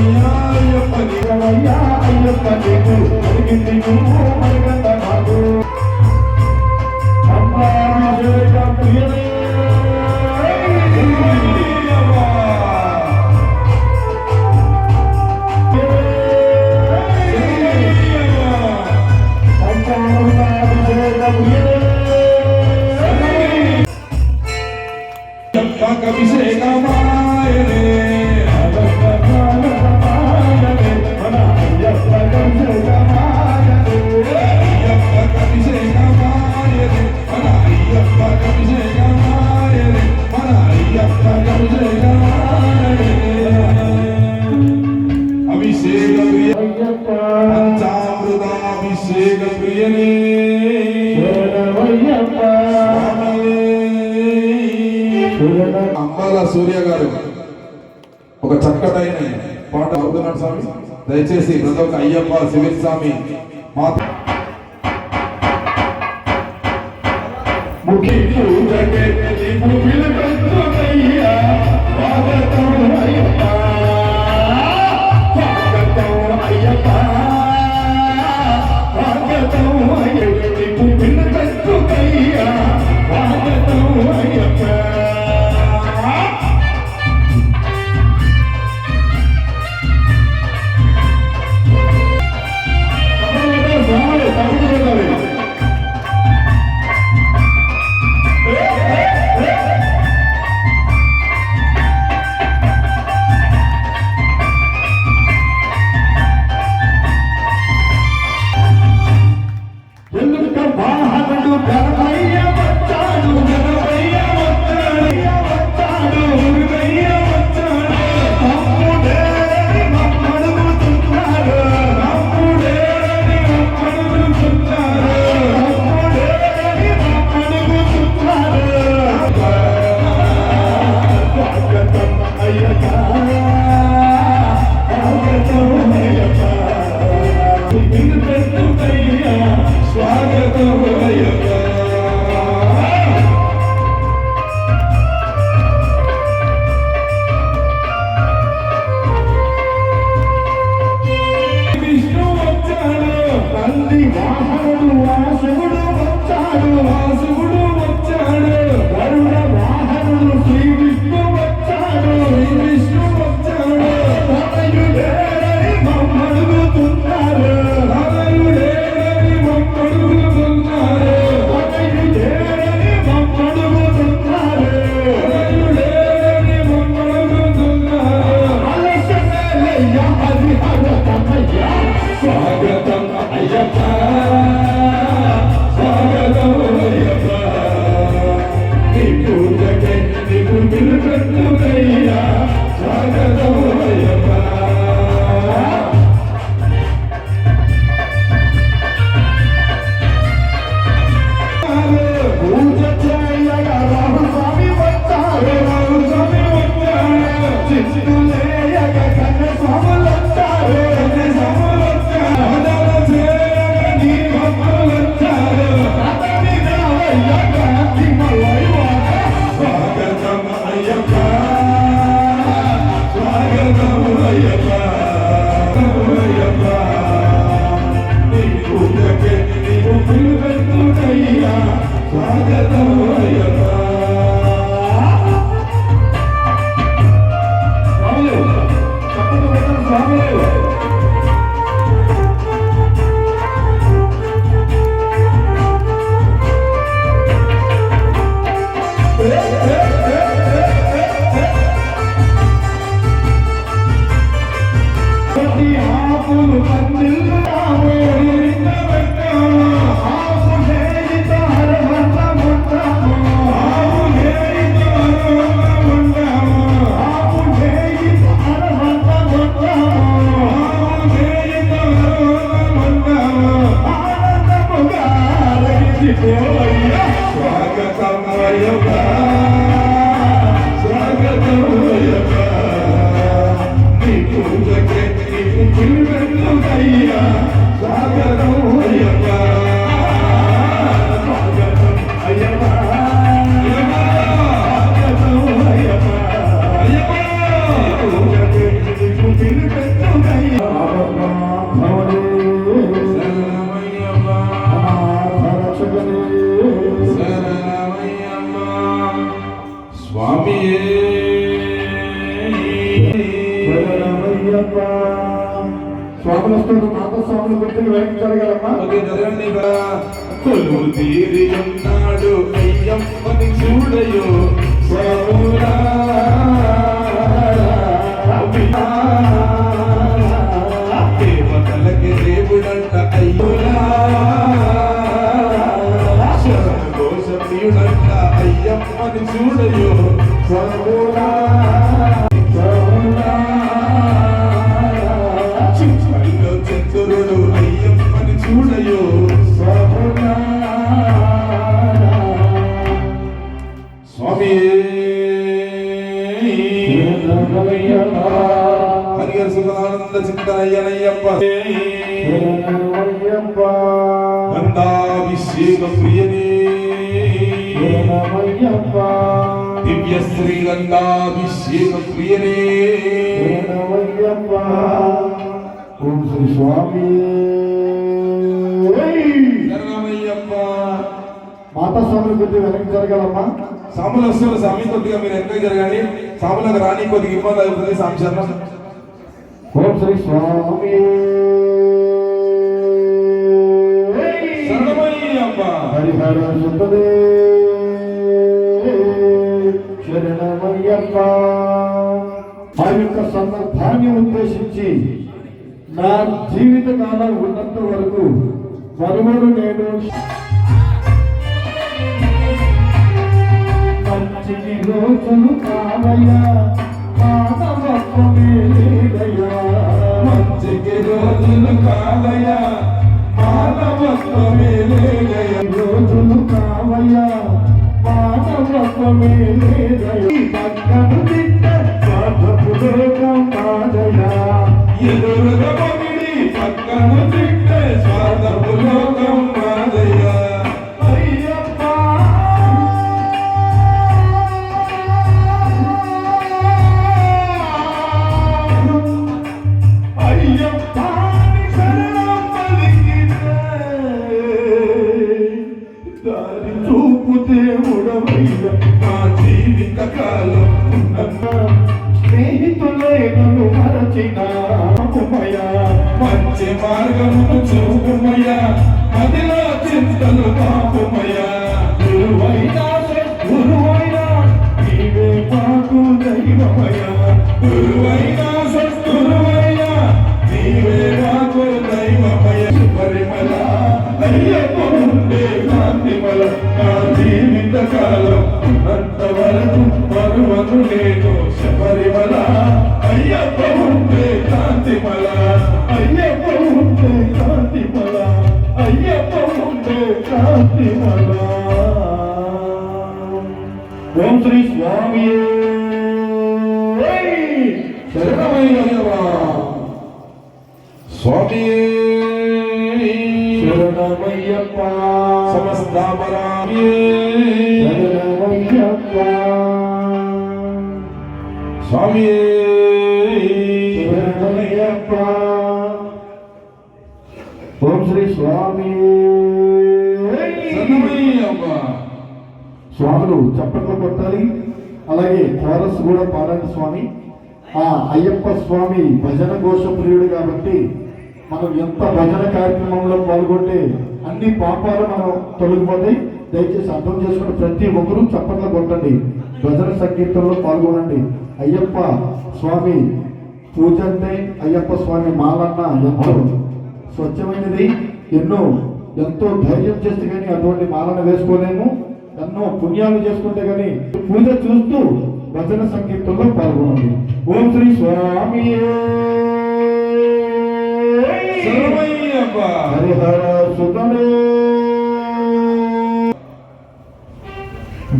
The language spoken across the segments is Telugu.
ஐயப்பனே ஐயப்பனே ஐயப்பனே పాట రఘునాథ స్వామి. దయచేసి ప్రతి అయ్యప్ప శివ స్వామి మాత ముఖి పూజ ఉన్నాడు అయ్యప్ప. జీవ ప్రియనే దివ్య శ్రీలంగాభిషేక ప్రియనే ఓం శ్రీ స్వామి. మాతా స్వామి కొద్దిగా వెనక్కి జరగాలమ్మా. సాములు వస్తున్న స్వామి కొద్దిగా మీరు ఎంకరేజ్ జరగాలి. సాములకు రాని కొద్దిగా ఇబ్బంది అవుతుంది స్వామి శర్మ ఓం శ్రీ స్వామి. హరిహరసుదే శరణమయ్యప్ప. ఆ యొక్క సందర్భాన్ని ఉద్దేశించి నా జీవిత కాలం ఉన్నంత వరకు మరుమరు నేను. మంచి రోజులు కావయ్యా. మంచి రోజులు కావయ్యా. రోజులు కావయ్యా. పాట వస్తమే పక్కను స్వాములు చప్పట్లు కొట్టాలి. అలాగే కోరస్ కూడా పాడండి స్వామి. ఆ అయ్యప్ప స్వామి భజన ఘోష ప్రియుడు కాబట్టి మనం ఎంత భజన కార్యక్రమంలో పాల్గొంటే అన్ని పాపాలు మనం తొలగిపోతాయి. దయచేసి అర్థం చేసుకుని ప్రతి ఒక్కరూ చప్పట్లు కొట్టండి. భజన సంగీతంలో పాల్గొనండి. అయ్యప్ప స్వామి పూజ అంటే అయ్యప్ప స్వామి మాలన్న ఎంతో స్వచ్ఛమైనది. ఎన్నో ఎంతో ధైర్యం చేస్తే కానీ అటువంటి మాలను వేసుకోలేము. ఎన్నో పుణ్యాలు చేసుకుంటే కానీ పూజ చూస్తూ భజన సంగీతంలో పాల్గొనండి. ఓం శ్రీ స్వామి హరిహర సుతడే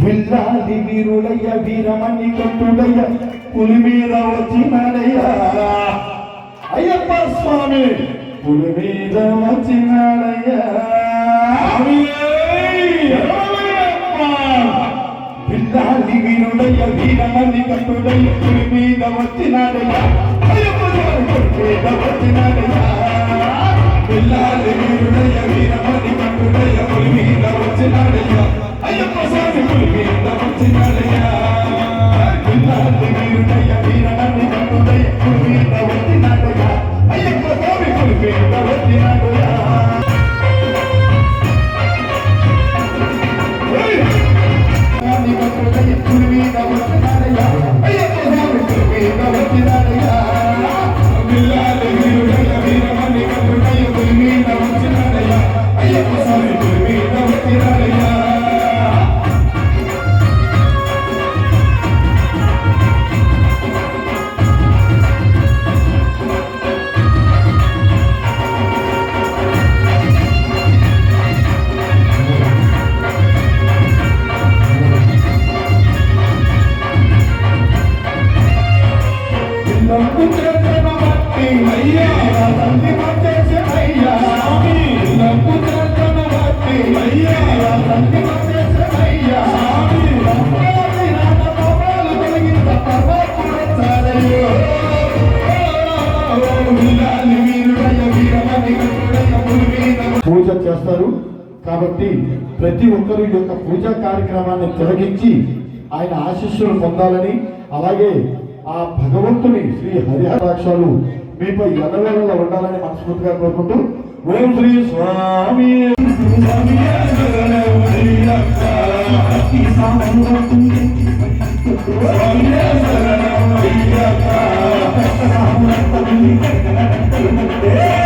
విల్లాది వీరుడయ్య వీరమణి కట్టుడయ్య పులి మీద వచ్చినాడయ్యా అయ్యప్ప స్వామి పులి మీద వచ్చినాడయ్యా వీరుడయ్య వీరమణి కట్టుడయ్య పులి మీద వచ్చినాడయ్యా అయ్యప్ప స్వామి పులి మీద వచ్చినాడయ్యా పిల్లాలి వీరుడయ్య వీరమణి కట్టుడయ్య పులి మీద వచ్చినాడయ్య అయ్యప్ప స్వామి పులి మీద వచ్చినాడయ్య పిల్లాది వీరుడయ్య వీరమణి కట్టుడయ్య పులి మీద వచ్చినాడయ్యా అయ్యప్ప స్వామి పులి మీద వచ్చినాడయ్యా పులి మీతో ఎల్లవేళలో ఉండాలని మనస్ఫూర్తిగా కోరుకుంటూ ఓం శ్రీ స్వామి Yeah.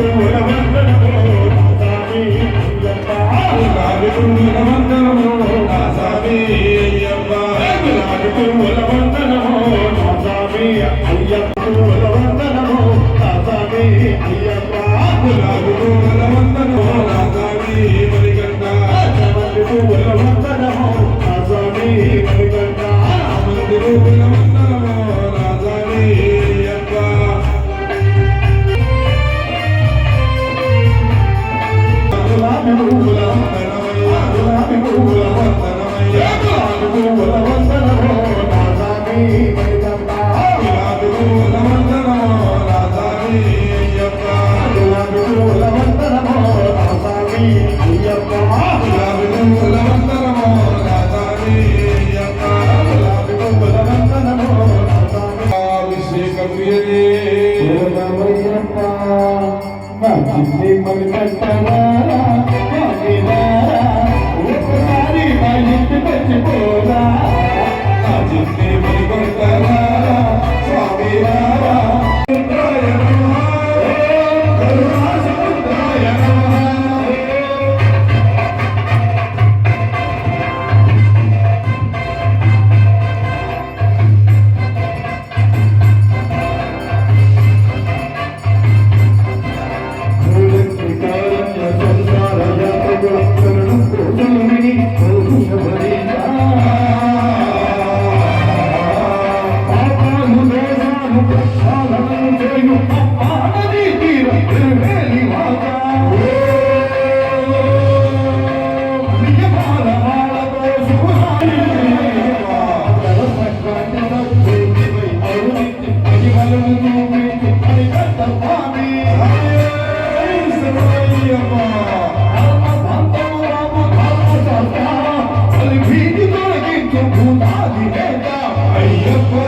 உலகம் అయ్యప్ప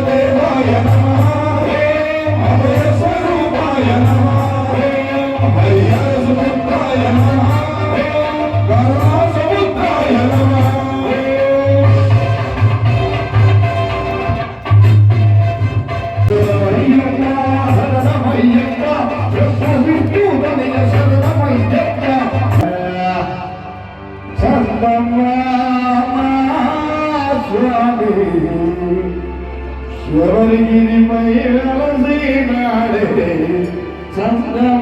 இனிமையில் அலசி நாடு. சந்தா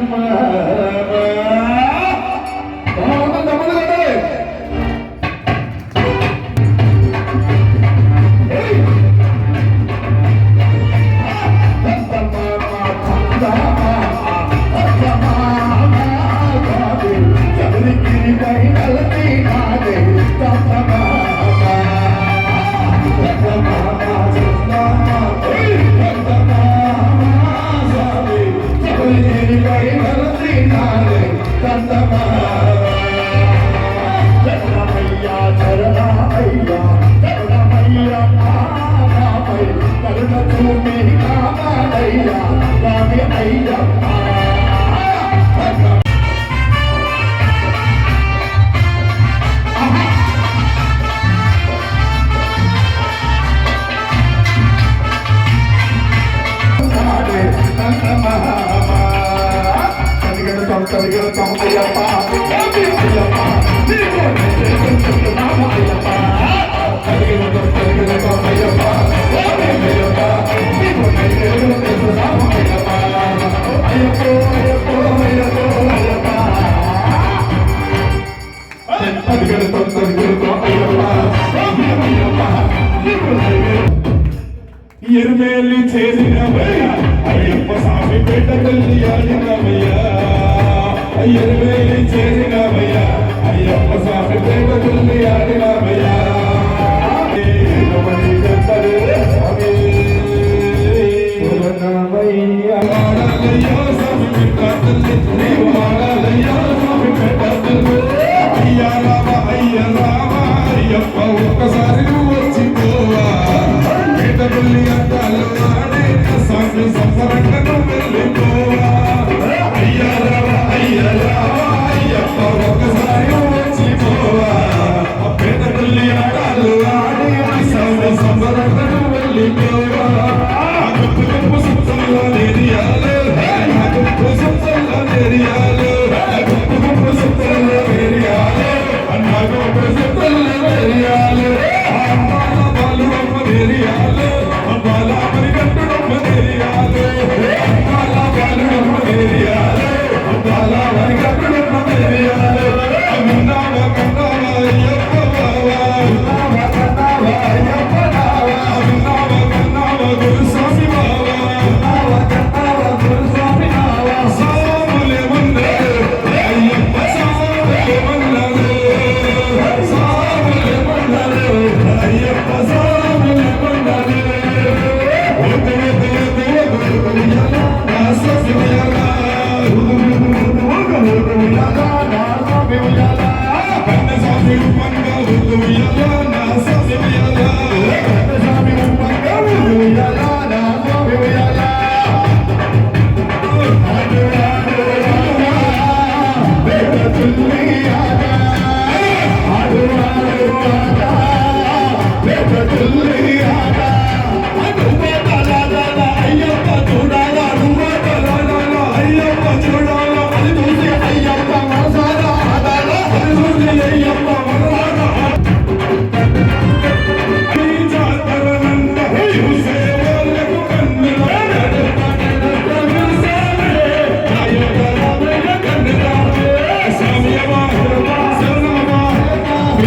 అయ్యప్ప స్వామి పేట తల్లి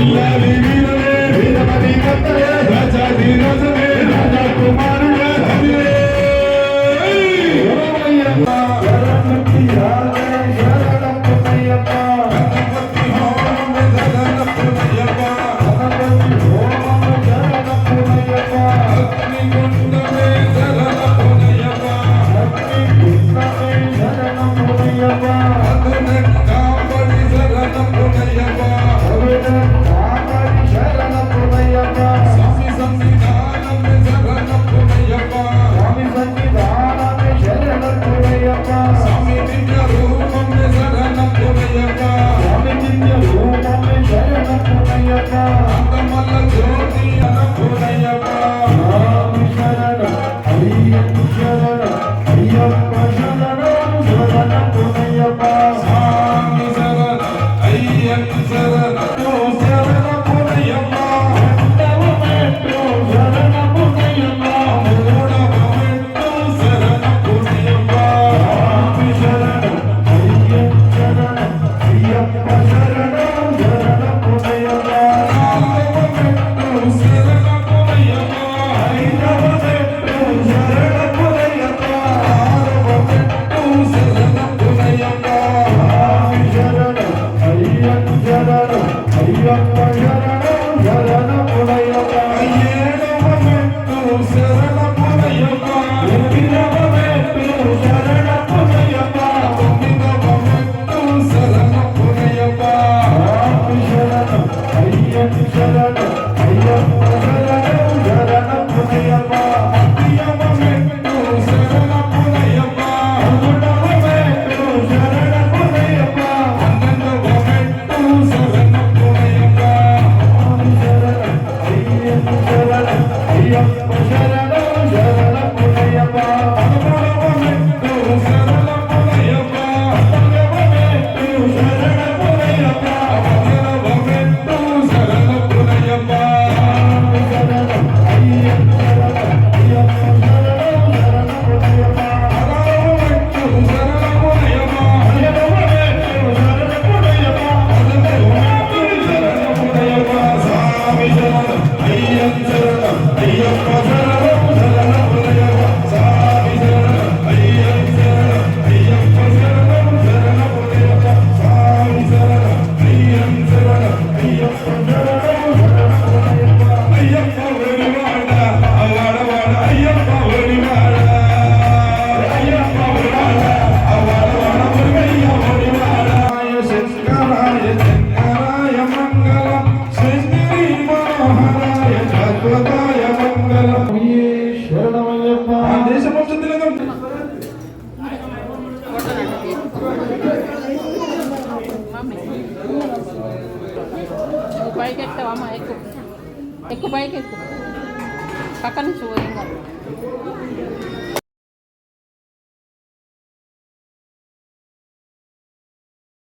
Yeah.